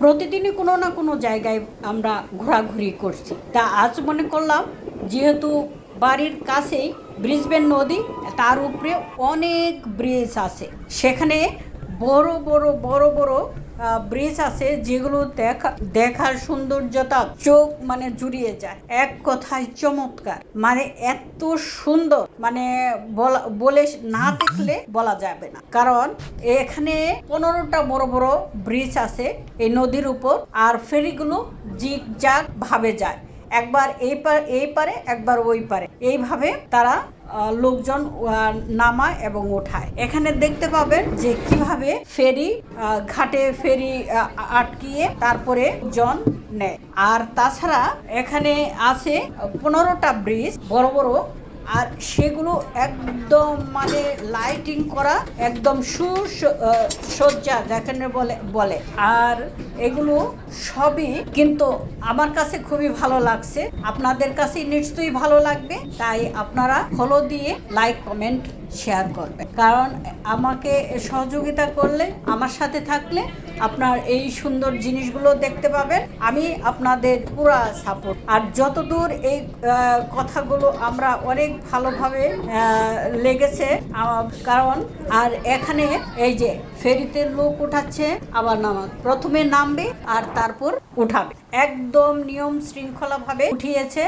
প্রতিদিনই কোনো না কোনো জায়গায় আমরা ঘোরাঘুরি করছি। তা আজ মনে করলাম, যেহেতু বাড়ির কাছেই ব্রিজবেন নদী, তার উপরে অনেক ব্রিজ আছে। সেখানে বড় বড় বড় বড় ব্রিজ আছে যেগুলো দেখা দেখার সৌন্দর্যতা চোখ মানে জুড়িয়ে যায়। এক কথায় চমৎকার। মানে এত সুন্দর। মানে বলা না দেখলে বলা যাবে না। কারণ এখানে পনেরোটা বড় বড় ব্রিজ আছে এই নদীর উপর। আর ফেরিগুলো জিগ জাগ ভাবে যায়। একবার এই এই পারে, একবার ওই পারে। এইভাবে তারা লোকজন নামায় এবং ওঠায়। এখানে দেখতে পাবেন যে কীভাবে ফেরি ঘাটে ফেরি আটকিয়ে তারপরে জন নেয়। আর তাছাড়া এখানে আছে পনেরোটা ব্রিজ, বড় বড় আর সেগুলো একদম মানে লাইটিং করা একদম সুসজ্জা যেখানে বলে বলে। আর এগুলো সবই কিন্তু আমার কাছে খুবই ভালো লাগছে। আপনাদের কাছে নিশ্চয়ই ভালো লাগবে। তাই আপনারা ফলো দিয়ে লাইক কমেন্ট শেয়ার করবেন। কারণ আমাকে সহযোগিতা করলে, আমার সাথে থাকলে আপনার এই সুন্দর জিনিসগুলো দেখতে পাবেন। আমি আপনাদের পুরা সাপোর্ট আর যতদূর এই কথাগুলো আমরা অনেক ভালোভাবে লেগেছে কারণ, আর এখানে এই যে ফেরিতে লোক উঠাচ্ছে, আবার নামা, প্রথমে নামবে আর তারপর উঠাবে। একদম নিয়ম শৃঙ্খলাভাবে উঠিয়েছে।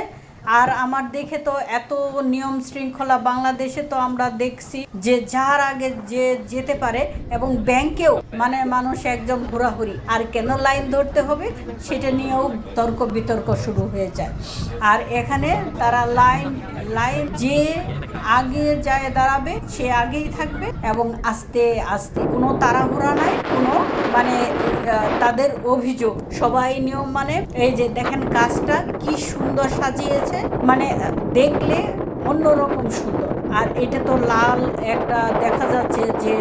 আর আমার দেখে তো এত নিয়ম শৃঙ্খলা বাংলাদেশে তো আমরা দেখছি যে যার আগে যে যেতে পারে এবং ব্যাংকেও মানে মানুষ একদম হুড়াহুড়ি। আর কেন লাইন ধরতে হবে সেটা নিয়েও তর্ক বিতর্ক শুরু হয়ে যায়। আর এখানে তারা লাইন লাইন যে আগে যায় দাঁড়াবে সে আগেই থাকবে এবং আস্তে আস্তে কোনো তাড়াহুড়া নাই, কোনো মানে তাদের অভিযোগ। সবাই নিয়ম মানে এই যে দেখেন কাজটা কি সুন্দর সাজিয়েছে। মানে দেখলে অন্যরকম সুন্দর। আর এটা তো লাল একটা দেখা যাচ্ছে যে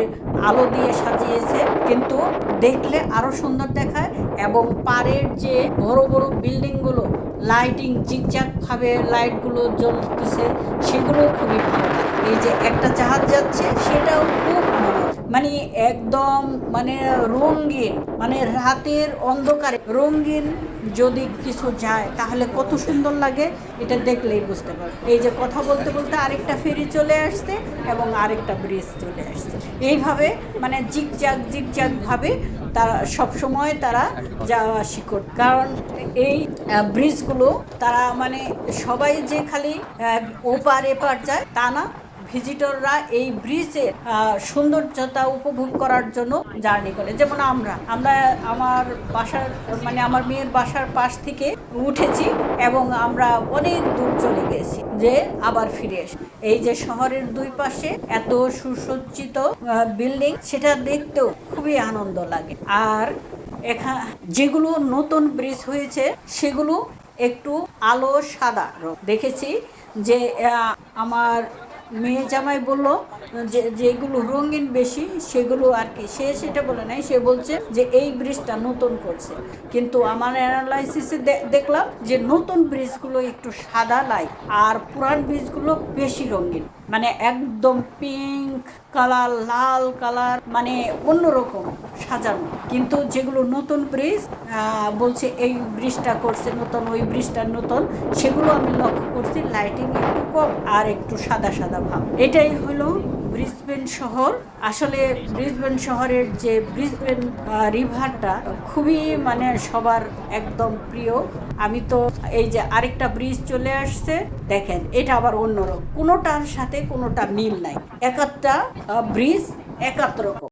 আলো দিয়ে সাজিয়েছে। কিন্তু দেখলে আরও সুন্দর দেখায় এবং পাড়ের যে বড় বড় বিল্ডিংগুলো, লাইটিং জিগজাগ ভাবে লাইটগুলো জ্বলতেছে, সেগুলো খুবই ভালো। এই যে একটা জাহাজ যাচ্ছে, সেটাও খুব মনোরম। মানে একদম মানে রঙিন মানে রাতের অন্ধকারে। রঙিন যদি কিছু যায়, তাহলে কত সুন্দর লাগে, এটা দেখলেই বুঝতে পারবে। এই যে কথা বলতে বলতে আরেকটা ফেরি চলে আসছে এবং আরেকটা ব্রিজ চলে আসছে। এইভাবে মানে জিগজাগ জিগজাগ ভাবে তারা সবসময় তারা যাওয়া আসি করত কারণ এই ব্রিজগুলো তারা মানে সবাই যে খালি ওপার এপার যায়, তা না। ভিজিটররা এই ব্রিজের সৌন্দর্যতা উপভোগ করার জন্য জার্নি করে। যেমন আমরা আমরা আমার বাসার মানে আমার মেয়ের বাসার পাশ থেকে উঠেছি এবং আমরা অনেক দূর চলে গেছি যে আবার ফিরে এসে। এই যে শহরের দুই পাশে এত সুসজ্জিত বিল্ডিং, সেটা দেখতেও খুবই আনন্দ লাগে। আর এখানে যেগুলো নতুন ব্রিজ হয়েছে, সেগুলো একটু আলো সাদা দেখেছি যে আমার মেয়ে জামাই বলল, যে, যেগুলো রঙিন বেশি, সেগুলো আর কি। সে সেটা বলে নাই, সে বলছে যে, এই ব্রিজটা নতুন করছে। কিন্তু আমার অ্যানালাইসিসে দেখলাম যে, নতুন ব্রিজগুলো একটু সাদা লাইট আর পুরান ব্রিজগুলো বেশি রঙিন। মানে একদম পিঙ্ক কালার লাল কালার মানে অন্যরকম সাজানো। কিন্তু যেগুলো নতুন ব্রিজ বলছে এই ব্রিজটা করছে নতুন, ওই ব্রিজটা নতুন, সেগুলো আমি লক্ষ্য করছি লাইটিং একটু কম আর একটু সাদা সাদা ভাব। এটাই হলো ব্রিসবেন শহর। আসলে ব্রিসবেন শহরের যে ব্রিসবেন রিভারটা খুবই মানে সবার একদম প্রিয়। আমি তো এই যে আরেকটা ব্রিজ চলে আসছে, দেখেন, এটা আবার অন্যরকম কোনোটার সাথে কোনোটা মিল নাই। এক একটা ব্রিজ এক এক রকম।